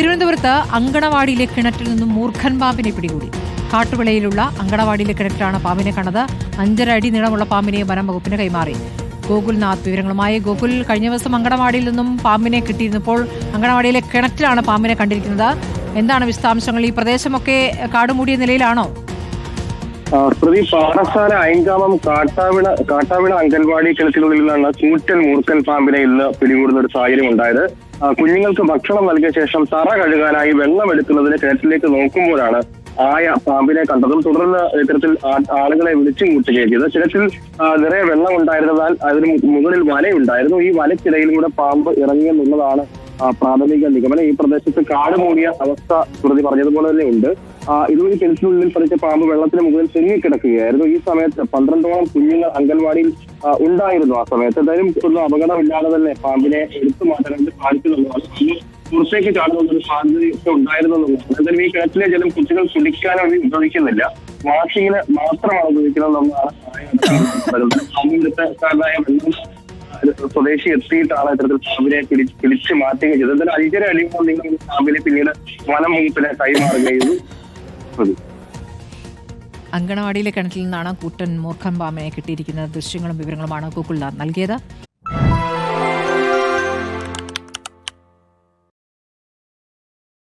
തിരുവനന്തപുരത്ത് അങ്കണവാടിയിലെ കിണറ്റിൽ നിന്നും മൂർഖൻ പാമ്പിനെ പിടികൂടി. കാട്ടുവിളയിലുള്ള അങ്കണവാടിയിലെ കിണറ്റിലാണ് പാമ്പിനെ കണ്ടത്. അഞ്ചര അടി നീളമുള്ള പാമ്പിനെ വനം കൈമാറി. ഗോകുൽനാഥ് വിവരങ്ങളുമായി. ഗോകുൽ കഴിഞ്ഞ ദിവസം അങ്കണവാടിയിൽ നിന്നും പാമ്പിനെ കിട്ടിയിരുന്നപ്പോൾ അങ്കണവാടിയിലെ കിണറ്റിലാണ് പാമ്പിനെ കണ്ടിരിക്കുന്നത്. എന്താണ് വിശദാംശങ്ങൾ? ഈ പ്രദേശമൊക്കെ കാടുമൂടിയ നിലയിലാണോ? പ്രതി പാറശാല അയങ്കാമം കാട്ടാവിള കാട്ടാവിള അംഗൻവാടി കിണറ്റിനുള്ളിൽ നിന്നാണ് മൂർക്കൻ പാമ്പിനെ ഇന്ന് പിടികൂടുന്ന ഒരു സാഹചര്യം ഉണ്ടായത്. കുഞ്ഞുങ്ങൾക്ക് ഭക്ഷണം നൽകിയ ശേഷം തറ കഴുകാനായി വെള്ളം എടുക്കുന്നതിന് കിണറ്റിലേക്ക് നോക്കുമ്പോഴാണ് ആയ പാമ്പിനെ കണ്ടതും. തുടർന്ന് ഇത്തരത്തിൽ ആളുകളെ വിളിച്ചു കൂട്ടുകയും ചെയ്തു. ചിലത്തിൽ നിറയെ വെള്ളം ഉണ്ടായിരുന്നതാൽ അതിന് മുകളിൽ വലയുണ്ടായിരുന്നു. ഈ വലയ്ക്കിടയിൽ കൂടെ പാമ്പ് ഇറങ്ങിയെന്നുള്ളതാണ് പ്രാഥമിക നിഗമനം. ഈ പ്രദേശത്ത് കാട് മൂടിയ അവസ്ഥ പ്രതി പറഞ്ഞതുപോലെ തന്നെ ഉണ്ട്. ഇതുവഴി കിണറ്റിനുള്ളിൽ പതിച്ച പാമ്പ് വെള്ളത്തിന് മുകളിൽ തെങ്ങിക്കിടക്കുകയായിരുന്നു ഈ സമയത്ത് പന്ത്രണ്ടോളം കുഞ്ഞുങ്ങൾ അംഗൻവാടിയിൽ ഉണ്ടായിരുന്നു ആ സമയത്ത്. എന്തായാലും ഒന്നും അപകടമില്ലാതെ തന്നെ പാമ്പിനെ എടുത്തു മാറ്റാനായിട്ട് സാധിക്കുന്നുള്ളതാണ്. പുറത്തേക്ക് ചാടുന്ന ഒരു സാധ്യതയൊക്കെ ഉണ്ടായിരുന്നു എന്നുള്ളതാണ് എന്തായാലും ഈ കിണറ്റിലെ ജലം കുട്ടികൾ കുടിക്കാനോ ഉപയോഗിക്കുന്നില്ല. വാഷിങ്ങിന് മാത്രമാണ് ഉപയോഗിക്കുന്നത് പറയുന്നത്. കാരണമായ വെള്ളം സ്വദേശി എത്തിയിട്ടാണ് ഇത്തരത്തിൽ പാമ്പിനെ പിടി- പിടിച്ച് മാറ്റുകയും ചെയ്തത് എന്തായാലും അഞ്ചര അടിയുമ്പോൾ നിങ്ങൾ പാമ്പിനെ പിന്നീട് വനം വകുപ്പിനെ കൈമാറുകയും അങ്കണവാടിയിലെ കിണറ്റിൽ നിന്നാണ് കൂട്ടൻ മൂർഖൻ പാമ്പിനെ കിട്ടിയിരിക്കുന്ന ദൃശ്യങ്ങളും വിവരങ്ങളുമാണ് ഗോകുൽനാഥ് നൽകിയത്.